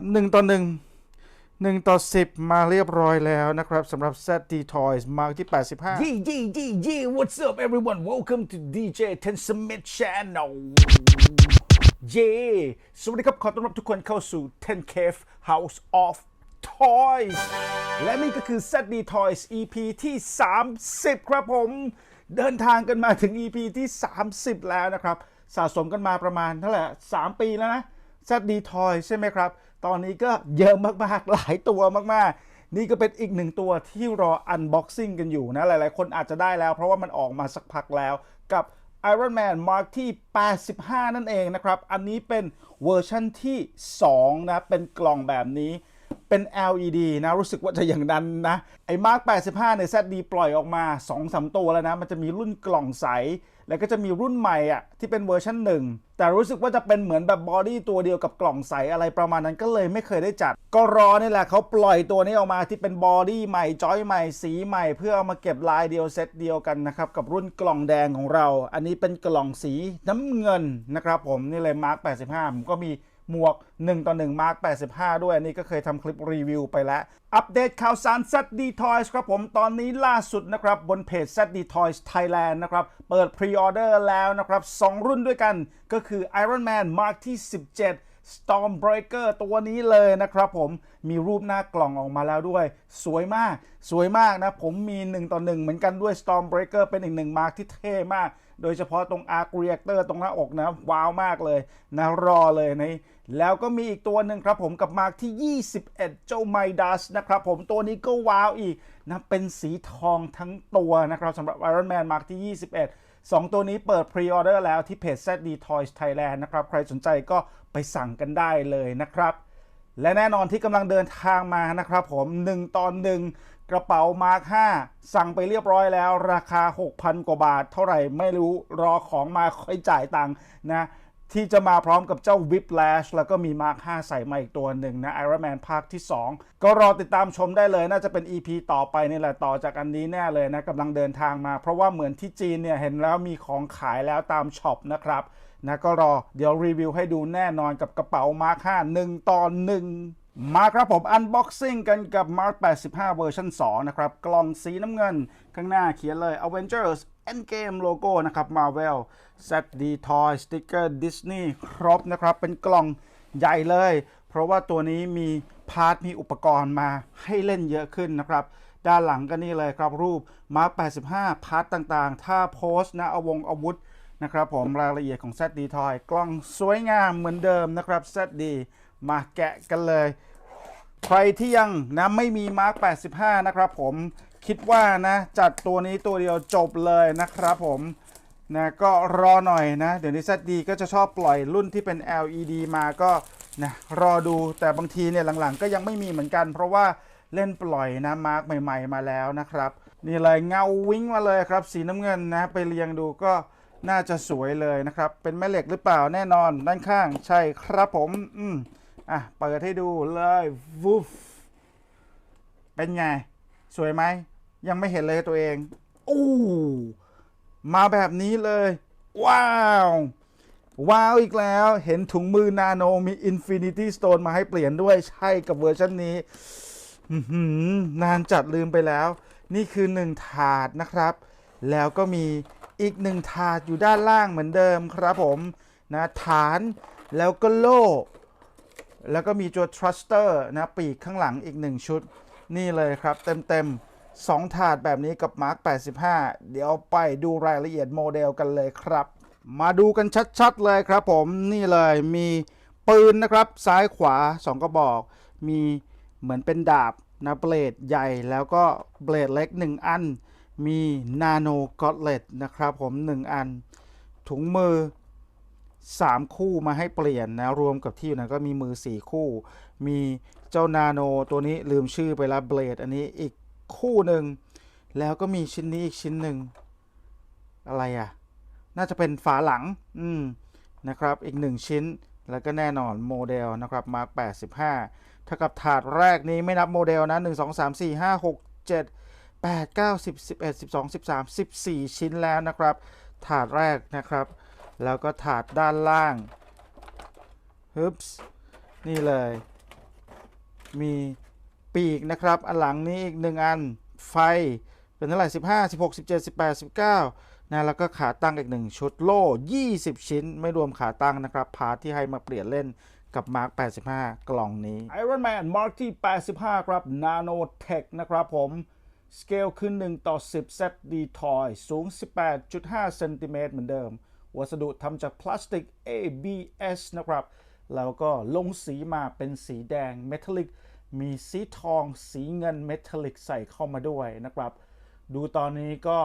1 ต่อ 1 1 ต่อ 10 มาเรียบร้อยแล้วนะครับสำหรับ ZD Toys มาที่ 85 Yeah, yeah, yeah, yeah. What's up, everyone? Welcome to DJ Ten Smith Channel. Yeah. สวัสดีครับ ขอต้อนรับทุกคนเข้าสู่ Ten Cave House of Toys และนี่ก็คือ ZD Toys EP ที่ 30 ครับผม เดินทางกันมาถึง EP ที่ 30 แล้วนะครับ สะสมกันมาประมาณเท่าไหร่3ปีแล้วนะ ZD Toys ใช่ไหมครับ ตอนนี้ก็เยอะมากๆ หลายตัวมากๆ นี่ก็เป็นอีกหนึ่งตัวที่รอ unboxing กันอยู่นะ หลายๆ คนอาจจะได้แล้ว เพราะว่ามันออกมาสักพักแล้วกับ Iron Man Mark ที่ 85 นั่นเองนะครับ อันนี้เป็นเวอร์ชั่นที่ 2 นะ เป็นกล่องแบบนี้เป็น LED นะ รู้สึกว่าจะอย่างนั้นนะ ไอ้ Mark 85เนี่ย ZD ปล่อยออกมา 2-3 ตัวแล้วนะ มันจะมีรุ่นกล่องใส แล้วก็จะมีรุ่นใหม่อะที่เป็นเวอร์ชันหนึ่งแต่รู้สึกว่าจะเป็นเหมือนแบบบอดี้ตัวเดียวกับกล่องใสอะไรประมาณนั้นก็เลยไม่เคยได้จัด ก็รอนี่แหละเขาปล่อยตัวนี้ออกมาที่เป็นบอดี้ใหม่จอยใหม่สีใหม่ เพื่อเอามาเก็บลายเดียวเซตเดียวกันนะครับกับรุ่นกล่องแดงของเรา อันนี้เป็นกล่องสีน้ำเงินนะครับผมนี่เลยมาร์ก85ผมก็มี หมวก 1 ต่อ 1 Mark 85 ด้วยนนี้ก็เคยทำคลิปรีวิวไปแล้ว อัปเดตข่าวสาร ZD Toys ครับผม ตอนนี้ล่าสุดนะครับ บนเพจ ZD Toys Thailand นะครับ เปิดพรีออเดอร์แล้วนะครับ 2 รุ่นด้วยกันก็คือ Iron Man Mark ที่ 17 Stormbreaker ตัวนี้เลยนะครับผมมีรูปหน้ากล่องออกมาแล้วด้วย สวยมาก สวยมากนะ ผมมี 1 ต่อ 1 เหมือนกันด้วย Stormbreaker เป็นอีกหนึ่งมาร์กที่เท่มาก โดยเฉพาะตรง Arc Reactor ตรงหน้าอกนะ ว้าวมากเลยนะรอเลยนะแล้วก็มีอีกตัวหนึ่งครับผมกับมาร์กที่ 21 เจ้าไมดัสนะครับผมตัวนี้ก็ว้าวอีกนะเป็นสีทองทั้งตัวนะครับสำหรับ Iron Man Mark ที่ 21 2 ตัวนี้เปิดพรีออเดอร์แล้วที่เพจ ZD Toys Thailand นะครับ ใครสนใจก็ไปสั่งกันได้เลยนะครับ และแน่นอนที่กำลังเดินทางมานะครับผม 1 ตอนหนึ่ง กระเป๋ามาร์ค5สั่งไปเรียบร้อยแล้ว ราคา 6,000 กว่าบาท เท่าไหร่ไม่รู้รอของมาค่อยจ่ายตังค์นะที่จะมาพร้อมกับเจ้า Whiplash แล้วก็มีมาร์ค5ใส่มาอีกตัวหนึ่งนะ Iron Man ภาคที่ 2 ก็รอติดตามชมได้เลย น่าจะเป็น EP ต่อไปนี่แหละต่อจากอันนี้แน่เลยนะกำลังเดินทางมา เพราะว่าเหมือนที่จีนเนี่ย เห็นแล้วมีของขายแล้วตามช็อปนะครับนะก็รอเดี๋ยวรีวิวให้ดูแน่นอนกับกระเป๋ามาร์ค5 1ตอน1 มาครับผม Unboxing กันกับ Mark 85 เวอร์ชัน2 นะครับ กล่องสีน้ำเงิน ข้างหน้าเขียนเลย Avengers Endgame โลโก้นะครับ Marvel ZD Toy สติกเกอร์ Disney ครบนะครับ เป็นกล่องใหญ่เลย เพราะว่าตัวนี้มีพาร์ทมีอุปกรณ์มาให้เล่นเยอะขึ้นนะครับ ด้านหลังก็นี่เลยครับรูป Mark 85 พาร์ทต่างๆ ถ้าโพสต์นะอาวงอาวุธนะครับผมรายละเอียดของ ZD Toy กล้องสวยงามเหมือนเดิมนะครับ ZD มาแกะกันเลย ใครที่ยังนะไม่มีมาร์ค85 นะครับผมคิดว่านะ จัดตัวนี้ตัวเดียวจบเลยนะครับผมนะก็รอหน่อยนะ เดี๋ยวนี้ ZD ก็จะชอบปล่อยรุ่นที่เป็น LED มาก็นะรอดูแต่บางทีเนี่ยหลังๆ ก็ยังไม่มีเหมือนกัน เพราะว่าเล่นปล่อยนะมาร์คใหม่ ๆ มาแล้วนะครับนี่เลยเงาวิ้งมาเลยครับ สีน้ำเงินนะ ไปเรียงดูก็น่าจะสวยเลยนะครับ เป็นแม่เหล็กหรือเปล่าแน่นอนด้านข้างใช่ครับผม อืม อะ เปิดให้ดูเลยวูฟเป็นไง สวยไหม ยังไม่เห็นเลยตัวเองอู้มาแบบนี้เลย ว้าว ว้าวอีกแล้วเห็นถุงมือนาโนมี Infinity Stone มาให้เปลี่ยนด้วยใช่กับเวอร์ชันนี้นานจัดลืมไปแล้ว นี่คือหนึ่งถาดนะครับ แล้วก็มีอีกหนึ่งถาดอยู่ด้านล่างเหมือนเดิมครับผมนะฐานแล้วก็โล่ แล้วก็มีตัว thruster นะปีกข้างหลังอีกหนึ่งชุด นี่เลยครับ เต็มๆสองถาดแบบนี้กับ Mark 85 เดี๋ยวไปดูรายละเอียดโมเดลกันเลยครับ มาดูกันชัดๆเลยครับผมนี่เลยมีปืนนะครับซ้ายขวา 2 กระบอก มีเหมือนเป็นดาบนะเบลดใหญ่แล้วก็เบลดเล็ก 1 อัน มีนาโนกอตเลตนะครับผม 1 อัน ถุงมือ 3 คู่มาให้เปลี่ยนนะ รวมกับที่อยู่นั้นก็มีมือ 4 คู่ มีเจ้านาโนตัวนี้ลืมชื่อไปแล้วเบลดอันนี้อีกคู่หนึ่ง แล้วก็มีชิ้นนี้อีกชิ้นหนึ่ง อะไรอะ น่าจะเป็นฝาหลัง อืม นะครับ อีกหนึ่งชิ้น แล้วก็แน่นอนโมเดลนะครับ มาร์ค85ถ้ากับถาดแรกนี้ไม่นับโมเดลนะ 1 2 3 4 5 6 7 8 9 10 11 12 13 14 ชิ้นแล้วนะครับ ถาดแรกนะครับ แล้วก็ถาดด้านล่างฮึบส์นี่เลย มีปีกนะครับ อันหลังนี้อีกหนึ่งอันไฟเป็นเท่าไหร่15 16 17 18 19นะแล้วก็ขาตั้งอีกหนึ่งชุดโล่ 20 ชิ้น ไม่รวมขาตั้งนะครับ พาร์ทที่ให้มาเปลี่ยนเล่นกับมาร์ค85 กล่องนี้ Iron Man Mark ที่ 85 ครับ Nano Tech นะครับผมสเกลคือ1ต่อ 10 ZD Toy สูง 18.5 เซนติเมตรเหมือนเดิม วัสดุทำจากพลาสติก ABS นะครับ แล้วก็ลงสีมาเป็นสีแดงเมทัลลิก มีสีทอง สีเงินเมทัลลิกใส่เข้ามาด้วยนะครับ ดูตอนนี้ก็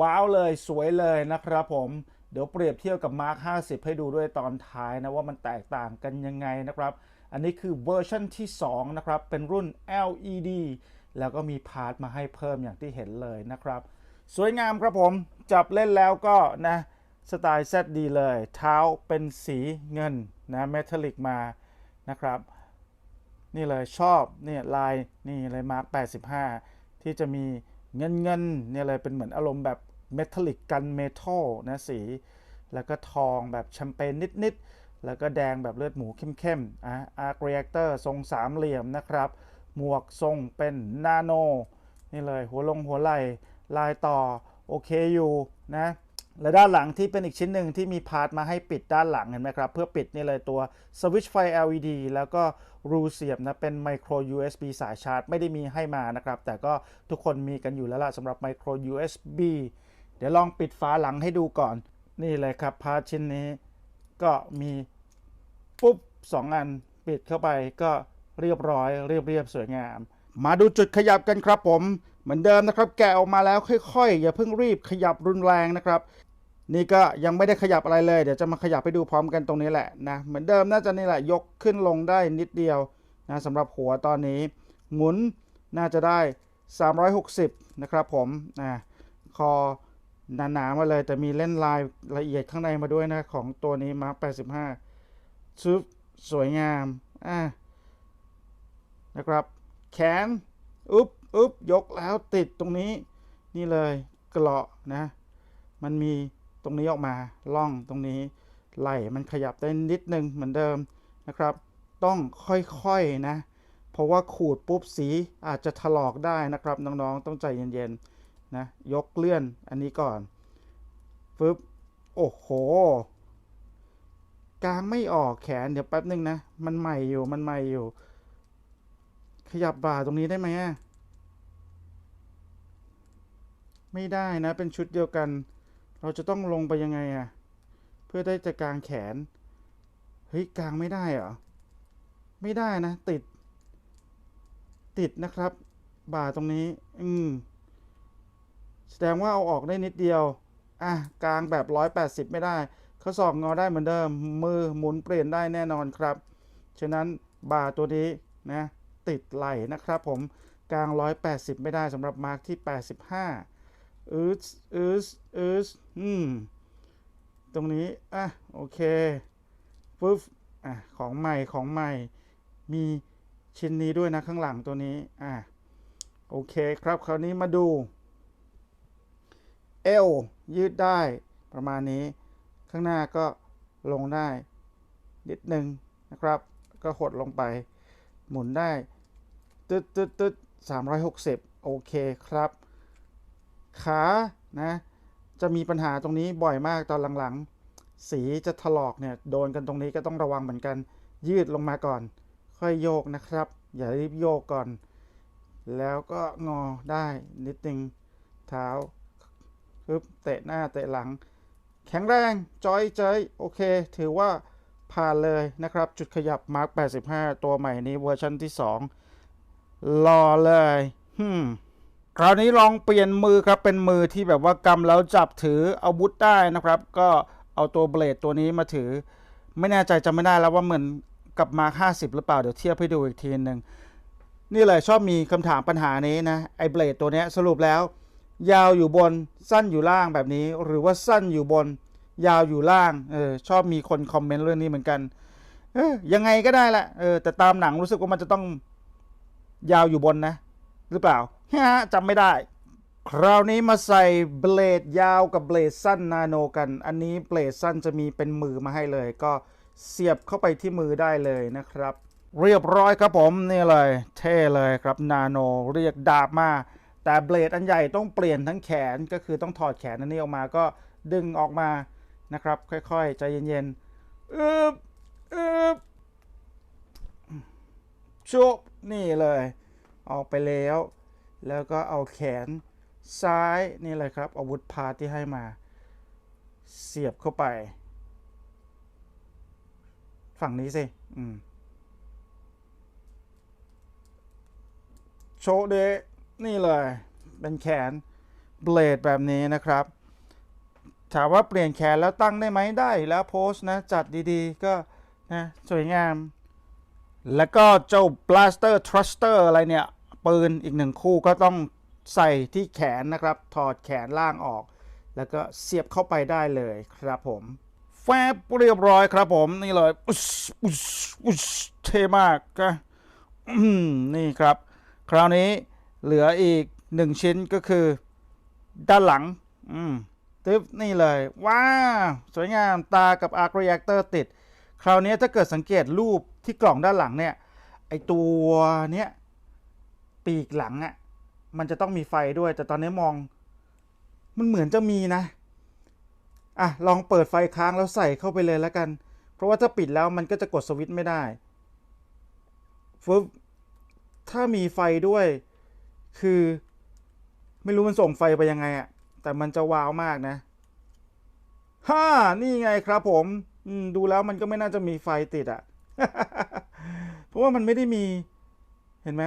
ว้าวเลยสวยเลยนะครับผม เดี๋ยวเปรียบเทียบกับ Mark 50 ให้ดูด้วยตอนท้ายนะว่ามันแตกต่างกันยังไงนะครับ อันนี้คือเวอร์ชันที่ 2 นะครับ เป็นรุ่น LED แล้วก็มีพาร์ทมาให้เพิ่มอย่างที่เห็นเลยนะครับ สวยงามครับผม จับเล่นแล้วก็นะ สไตล์ ZD เลย เท้าเป็นสีเงินนะเมทัลลิกมานะครับ นี่เลยชอบเนี่ยลายนี่เลยมาร์ค85 ที่จะมีเงินเงินเนี่ยเลยเป็นเหมือนอารมณ์แบบเมทัลลิกกันเมทัลนะสี แล้วก็ทองแบบแชมเปญนิด ๆ แล้วก็แดงแบบเลือดหมูเข้มๆอะอาร์คเรียเตอร์ทรงสามเหลี่ยมนะครับ หมวกทรงเป็นนาโน นี่เลยหัวลงหัวไหล่ลายต่อ โอเคอยู่นะ และด้านหลังที่เป็นอีกชิ้นหนึ่งที่มีพาร์ทมาให้ปิดด้านหลังเห็นไหมครับ เพื่อปิดนี่เลยตัวสวิตช์ไฟ LED แล้วก็รูเสียบนะเป็นไมโคร USB สายชาร์จ ไม่ได้มีให้มานะครับ แต่ก็ทุกคนมีกันอยู่แล้วล่ะสำหรับไมโคร USB เดี๋ยวลองปิดฝาหลังให้ดูก่อน นี่เลยครับพาร์ทชิ้นนี้ ก็มีปุ๊บสองอันปิดเข้าไปก็เรียบร้อย เรียบเรียบๆสวยงาม มาดูจุดขยับกันครับผมเหมือนเดิมนะครับ แกะออกมาแล้วค่อยๆ อย่าเพิ่งรีบขยับรุนแรงนะครับ นี่ก็ยังไม่ได้ขยับอะไรเลย เดี๋ยวจะมาขยับไปดูพร้อมกันตรงนี้แหละนะ เหมือนเดิมน่าจะนี่แหละยกขึ้นลงได้นิดเดียวนะสำหรับหัวตอนนี้ หมุนน่าจะได้ 360 นะครับผมนะคอหนาๆมาเลย แต่มีเล่นลายละเอียดข้างในมาด้วยนะ ของตัวนี้มาร์ค85ชุดสวยงามอะนะครับ แขนอึ๊บอึ๊บยกแล้วติดตรงนี้นี่เลยเกราะนะ มันมี ตรงนี้ออกมาล่องตรงนี้ไหลมันขยับได้นิดนึงเหมือนเดิมนะครับ ต้องค่อยๆนะ เพราะว่าขูดปุ๊บสีอาจจะถลอกได้นะครับน้องๆต้องใจเย็นๆนะยกเลื่อนอันนี้ก่อนฟึบโอ้โหกลางไม่ออกแขนเดี๋ยวแป๊บนึงนะ มันใหม่อยู่มันใหม่อยู่ ขยับบ่าตรงนี้ได้ไหมอะไม่ได้นะเป็นชุดเดียวกัน เราจะต้องลงไปยังไงอะเพื่อได้จะกางแขน เฮ้ยกางไม่ได้เหรอ ไม่ได้นะ ติด ติดนะครับ บ่าตรงนี้ อืม แสดงว่าเอาออกได้นิดเดียว อะ กลางแบบร้อยแปดสิบไม่ได้ข้อศอกงอได้เหมือนเดิม มือหมุนเปลี่ยนได้แน่นอนครับ ฉะนั้นบ่าตัวนี้นะ ติดไหล่นะครับผมกลาง 180 ไม่ได้สำหรับมาร์กที่ 85 อืสอืสอืสอืม ตรงนี้ อะ โอเคปึ๊บอะ ของใหม่ ของใหม่ มีชิ้นนี้ด้วยนะ ข้างหลังตัวนี้ อะ โอเคครับ คราวนี้มาดู เอวยืดได้ประมาณนี้ ข้างหน้าก็ลงได้ นิดนึงนะครับ ก็หดลงไป หมุนได้ตึ๊ดตึ๊ดตึ๊ดสามร้อยหกสิบโอเคครับ ขานะจะมีปัญหาตรงนี้บ่อยมากตอนหลังๆ สีจะถลอกเนี่ยโดนกันตรงนี้ก็ต้องระวังเหมือนกัน ยืดลงมาก่อน ค่อยโยกนะครับ อย่ารีบโยกก่อน แล้วก็งอได้นิดนึงเท้าปึ๊บเตะหน้าเตะหลัง แข็งแรงจอยเจยโอเค ถือว่าผ่านเลยนะครับ จุดขยับมาร์ค85 ตัวใหม่นี้เวอร์ชันที่ 2 รอเลยฮึม คราวนี้ลองเปลี่ยนมือครับเป็นมือที่แบบว่ากำแล้วจับถืออาวุธได้นะครับ ก็เอาตัวเบลดตัวนี้มาถือ ไม่แน่ใจจำไม่ได้แล้วว่าเหมือนกับมาร์ค50หรือเปล่าเดี๋ยวเทียบให้ดูอีกทีหนึ่งนี่เลยชอบมีคำถามปัญหานี้นะไอ้เบลดตัวนี้สรุปแล้ว ยาวอยู่บนสั้นอยู่ล่างแบบนี้ หรือว่าสั้นอยู่บน ยาวอยู่ล่างเออชอบมีคนคอมเมนต์เรื่องนี้เหมือนกันเออยังไงก็ได้แหละเออแต่ตามหนังรู้สึกว่ามันจะต้องยาวอยู่บนนะ หรือเปล่า ฮะจำไม่ได้ คราวนี้มาใส่เบลดยาวกับเบลดสั้นนาโนกัน อันนี้เบลดสั้นจะมีเป็นมือมาให้เลย ก็เสียบเข้าไปที่มือได้เลยนะครับ เรียบร้อยครับผมนี่เลย เท่เลยครับนาโนเรียกดาบมาแต่เบลดอันใหญ่ต้องเปลี่ยนทั้งแขนก็คือต้องถอดแขนอันนี้ออกมาก็ดึงออกมานะครับ ค่อยๆ ใจเย็นๆอึบอึบชุบนี่เลย ออกไปแล้ว แล้วก็เอาแขนซ้ายนี่เลยครับอาวุธพาที่ให้มา เสียบเข้าไป ฝั่งนี้สิอืมโชเดนี่เลย เป็นแขนเบลดแบบนี้นะครับ ถามว่าเปลี่ยนแขนแล้วตั้งได้ไหมได้แล้วโพสนะ จัดดีๆ ก็นะ สวยงาม แล้วก็เจ้า blaster thruster อะไรเนี่ย ปืนอีกหนึ่งคู่ก็ต้องใส่ที่แขนนะครับ ถอดแขนล่างออก แล้วก็เสียบเข้าไปได้เลยครับผมแฟบเรียบร้อยครับผมนี่เลยอุ๊ชอุ๊ชอุ๊ชเท่มากก็อืมนี่ครับ คราวนี้เหลืออีกหนึ่งชิ้นก็คือ ด้านหลัง อืมตึ๊บนี่เลย ว้า สวยงามตากับ Arc Reactor ติด คราวนี้ถ้าเกิดสังเกตรูปที่กล่องด้านหลังเนี่ย ไอตัวเนี้ย ปีกหลังอะ่ะ มันจะต้องมีไฟด้วย แต่ตอนนี้มอง มันเหมือนจะมีนะ อะ ลองเปิดไฟค้างแล้วใส่เข้าไปเลยแล้วกัน เพราะว่าถ้าปิดแล้วมันก็จะกดสวิตช์ไม่ได้ฟึบถ้ามีไฟด้วย คือ ไม่รู้มันส่งไฟไปยังไงอะแต่มันจะว้าวมากนะฮ่านี่ไงครับผมดูแล้วมันก็ไม่น่าจะมีไฟติดอะ เพราะว่ามันไม่ได้มี เห็นไหม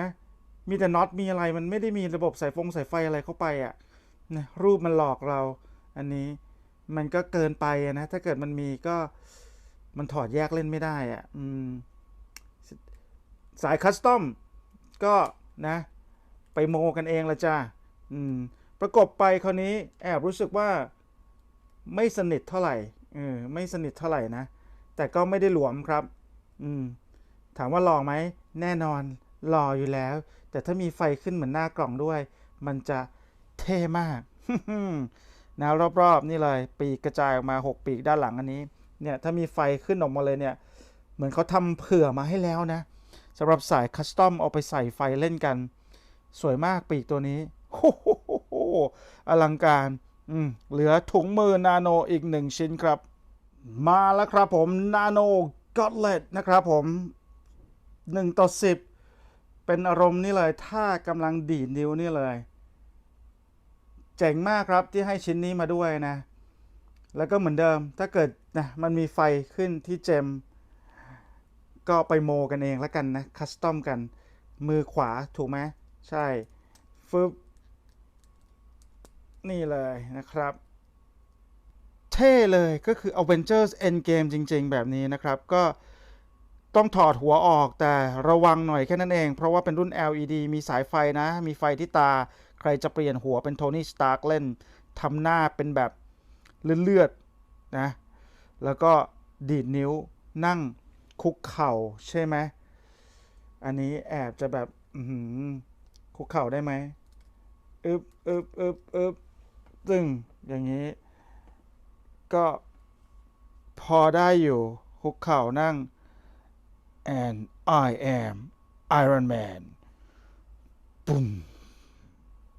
มีแต่น็อตมีอะไรมันไม่ได้มีระบบสายฟงสายไฟอะไรเข้าไปอะนะรูปมันหลอกเราอันนี้มันก็เกินไปะนะถ้าเกิดมันมีก็มันถอดแยกเล่นไม่ได้อะอืมสายคัสตอมก็นะไปโมกันเองละจ้าประกบไปคราวนี้แอบรู้สึกว่าไม่สนิทเท่าไหร่เออไม่สนิทเท่าไหร่นะ แต่ก็ไม่ได้หลวมครับ อืมถามว่าหล่อไหม แน่นอนหล่ออยู่แล้ว แต่ถ้ามีไฟขึ้นเหมือนหน้ากล่องด้วย มันจะเท่มากนะรอบๆนี่เลย ปีกกระจายออกมา 6 ปีกด้านหลังอันนี้ เนี่ยถ้ามีไฟขึ้นออกมาเลยเนี่ย เหมือนเขาทำเผื่อมาให้แล้วนะสำหรับสายคัสตอมเอาไปใส่ไฟเล่นกัน สวยมากปีกตัวนี้โอ้โหอลังการอืมเหลือถุงมือนาโนอีกหนึ่งชิ้นครับ มาแล้วครับผมนาโนกอตเลตนะครับผม 1 ต่อ 10 เป็นอารมณ์นี่เลยถ้ากำลังดีดนิ้วนี่เลย เจ๋งมากครับที่ให้ชิ้นนี้มาด้วยนะ แล้วก็เหมือนเดิมถ้าเกิดนะมันมีไฟขึ้นที่เจม ก็ไปโมกันเองแล้วกันนะ คัสตอมกัน มือขวาถูกไหมใช่ฟึบนี่เลยนะครับ เท่เลยก็คือ Avengers Endgame จริง ๆ แบบนี้นะครับ ก็ ต้องถอดหัวออกแต่ระวังหน่อยแค่นั้นเอง เพราะว่าเป็นรุ่น LED มีสายไฟนะ มีไฟที่ตา ใครจะเปลี่ยนหัวเป็นโทนี่สตาร์กเล่นทำหน้าเป็นแบบเลือดๆนะ แล้วก็ดีดนิ้วนั่งคุกเข่าใช่ไหม อันนี้แอบจะแบบคุกเข่าได้ไหมอึบอึบอึบอึบตึงอย่างนี้ ก็พอได้อยู่คุกเข่านั่ง and I am Iron Man ปุ่ม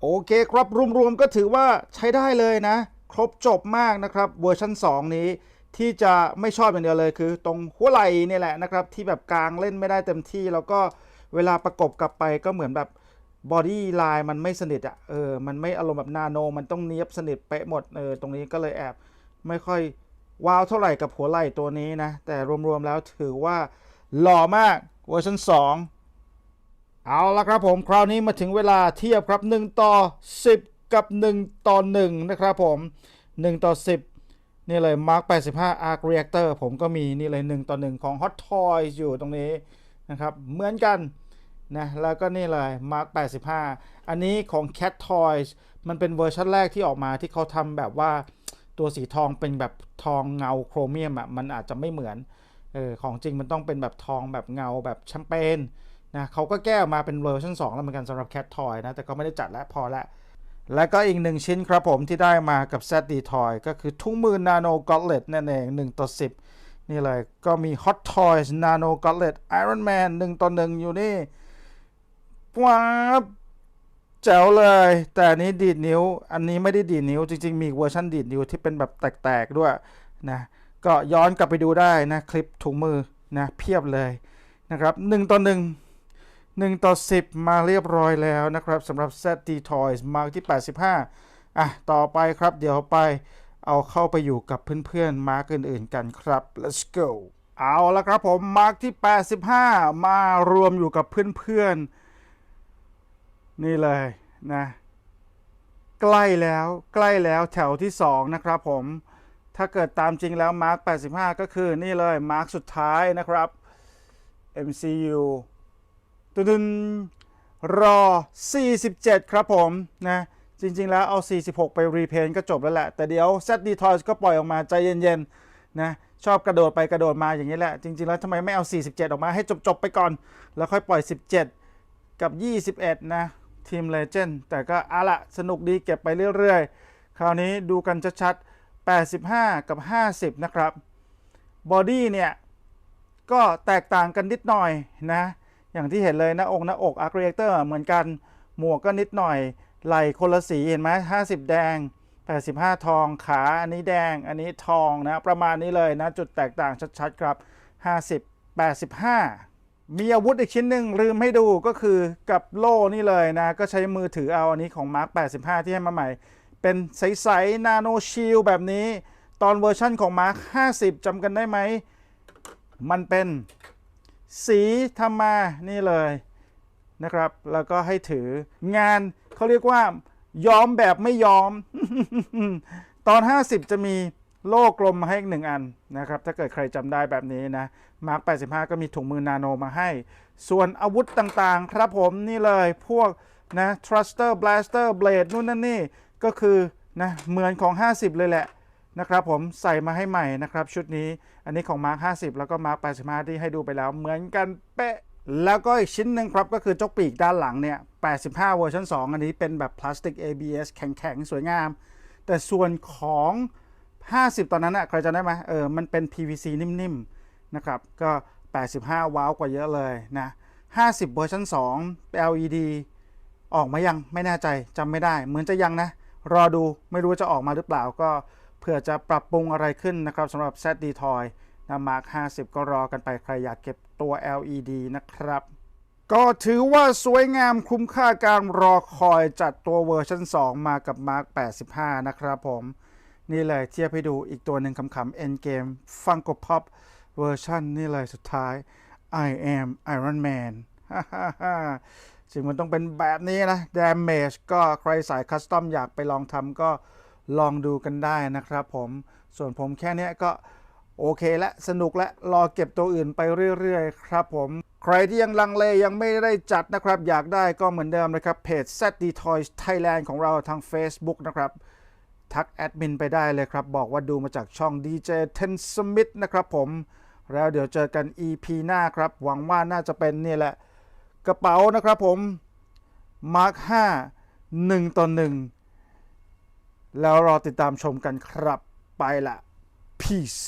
โอเคครับ รวมๆก็ถือว่าใช้ได้เลยนะ ครบจบมากนะครับเวอร์ชัน2 นี้ที่จะไม่ชอบอย่างเดียวเลยคือ ตรงหัวไหล่เนี่ยแหละนะครับ ที่แบบกลางเล่นไม่ได้เต็มที่ แล้วก็เวลาประกบกลับไปก็เหมือนแบบบอดี้ไลน์มันไม่สนิทอะเออมันไม่อารมณ์แบบนาโน มันต้องเนียบสนิทเป๊ะหมดเออตรงนี้ก็เลยแอบ ไม่ค่อยว้าวเท่าไหร่กับหัวไหล่ตัวนี้นะ แต่รวมๆแล้วถือว่า หล่อมากเวอร์ชัน2 เอาละครับผมคราวนี้มาถึงเวลาเทียบครับ 1 ต่อ 10 กับ 1 ต่อ 1 นะครับผม 1 ต่อ 10 นี่เลย Mark 85 Arc Reactor ผมก็มีนี่เลย 1 ต่อ 1 ของ Hot Toys อยู่ตรงนี้นะครับ เหมือนกันนะแล้วก็นี่เลย Mark 85 อันนี้ของ Cat Toys มันเป็นเวอร์ชันแรกที่ออกมาที่เขาทำแบบว่าตัวสีทองเป็นแบบทองเงาโครเมียมอะมันอาจจะไม่เหมือน เออของจริงมันต้องเป็นแบบทองแบบเงาแบบแชมเปญนะเขาก็แก้ออกมาเป็นเวอร์ชัน2 แล้วเหมือนกันสำหรับ Cat Toy นะ แต่ก็ไม่ได้จัดแล้วพอละ แล้วก็อีกหนึ่งชิ้นครับผมที่ได้มากับ ZD Toy ก็คือทุ่งมือ Nano Gauntlet นั่นเอง1ต่อ10 นี่เลยก็มี Hot Toys Nano Gauntlet Iron Man 1ต่อ1 อยู่นี่ว้าบแจ๋วเลย แต่นี้ดีดนิ้ว อันนี้ไม่ได้ดีดนิ้ว จริง ๆ มีเวอร์ชันดีดนิ้วที่เป็นแบบแตก ๆ ด้วยนะ ก็ย้อนกลับไปดูได้นะคลิปถุงมือนะเพียบเลยนะครับ1ต่อ1 1ต่อ10 มาเรียบร้อยแล้วนะครับสำหรับ ZD Toys Mark ที่ 85 อะ ต่อไปครับเดี๋ยวไปเอาเข้าไปอยู่กับเพื่อนๆ มาร์กอื่นๆกันครับ let's go เอาละครับผม มาร์กที่ 85 มารวมอยู่กับเพื่อนๆ นี่เลยนะ ใกล้แล้วใกล้แล้วแถวที่ 2 นะครับผม ถ้าเกิดตามจริงแล้วมาร์ก85 ก็คือนี่เลยมาร์กสุดท้ายนะครับ MCU ตุนรอ 47 ครับผมนะจริง ๆ แล้วเอา 46 ไปรีเพนก็จบแล้วแหละ แต่เดี๋ยว ZD Toys ก็ปล่อยออกมาใจเย็นๆนะชอบกระโดดไปกระโดดมาอย่างนี้แหละ จริง ๆ แล้วทำไมไม่เอา 47 ออกมาให้จบ ๆ ไปก่อน แล้วค่อยปล่อย 17 กับ 21 นะทีมเลเจนด์แต่ก็อาละสนุกดีเก็บไปเรื่อย ๆ คราวนี้ดูกันชัดๆ 85 กับ 50 นะครับบอดี้เนี่ย ก็แตกต่างกันนิดหน่อยนะ อย่างที่เห็นเลยหน้าอกหน้าอกอาร์คเรียเตอร์เหมือนกันหมวกก็นิดหน่อย ไหล่คนละสีเห็นไหม50 แดง 85 ทองขาอันนี้แดงอันนี้ทองนะ ประมาณนี้เลยนะ จุดแตกต่างชัดๆครับ 50 85 มีอาวุธอีกชิ้นหนึ่งลืมให้ดูก็คือกับโล่นี่เลยนะ ก็ใช้มือถือเอาอันนี้ของ Mark 85 ที่ให้มาใหม่ เป็นใสๆนาโนชิลแบบนี้ ตอนเวอร์ชั่นของ Mark 50จำกันได้ไหม มันเป็นสีทำมานี่เลยนะครับ แล้วก็ให้ถืองานเขาเรียกว่าย้อมแบบไม่ย้อม ตอน 50 จะมีโล่กลมมาให้อีกหนึ่งอันนะครับ ถ้าเกิดใครจำได้แบบนี้นะ มาร์ค85 ก็มีถุงมือนาโนมาให้ ส่วนอาวุธต่างๆ ครับผมนี่เลยพวกนะ thruster blaster blade นู่นนั่นนี่ ก็คือนะเหมือนของ 50 เลยแหละนะครับผมใส่มาให้ใหม่นะครับชุดนี้อันนี้ของ Mark 50 แล้วก็ Mark 85ที่ให้ดูไปแล้วเหมือนกันเป๊ะ แล้วก็อีกชิ้นหนึ่งครับก็คือจ้าปีกด้านหลังเนี่ย 85 เวอร์ชัน2 อันนี้เป็นแบบพลาสติก ABS แข็งๆ สวยงาม แต่ส่วนของ 50 ตอนนั้นอะใครจะได้ไหมเออมันเป็น PVC นิ่มๆนะครับก็ 85 ว้าวกว่าเยอะเลยนะ50 เวอร์ชัน2 LED ออกมายังไม่แน่ใจจำไม่ได้เหมือนจะยังนะ รอดูไม่รู้จะออกมาหรือเปล่าก็เผื่อจะปรับปรุงอะไรขึ้นนะครับสำหรับ ZD Toy นะมาร์ค50 ก็รอกันไปใครอยากเก็บตัว LED นะครับ ก็ถือว่าสวยงามคุ้มค่าการรอคอยจัดตัวเวอร์ชัน2 มากับ Mark 85 นะครับผม นี่เลยเทียบให้ดูอีกตัวหนึ่งคำๆ Endgame Funko Pop เวอร์ชันนี่เลยสุดท้าย I am Iron Man สิ่งมันต้องเป็นแบบนี้นะ Damage ก็ใครสายคัสตอมอยากไปลองทำก็ลองดูกันได้นะครับผมส่วนผมแค่นี้ก็โอเคและสนุกและรอเก็บตัวอื่นไปเรื่อยๆ ครับผมใครที่ยังลังเลยังไม่ได้จัดนะครับ อยากได้ก็เหมือนเดิมนะครับ เพจ ZD Toys Thailand ของเราทาง Facebook นะครับทักแอดมินไปได้เลยครับ บอกว่าดูมาจากช่อง DJ Ten Smith นะครับผม แล้วเดี๋ยวเจอกัน EP หน้าครับ หวังว่าน่าจะเป็นนี่แหละ กระเป๋านะครับผม Mark 5 1 ต่อ 1 แล้วรอติดตามชมกันครับไปละ peace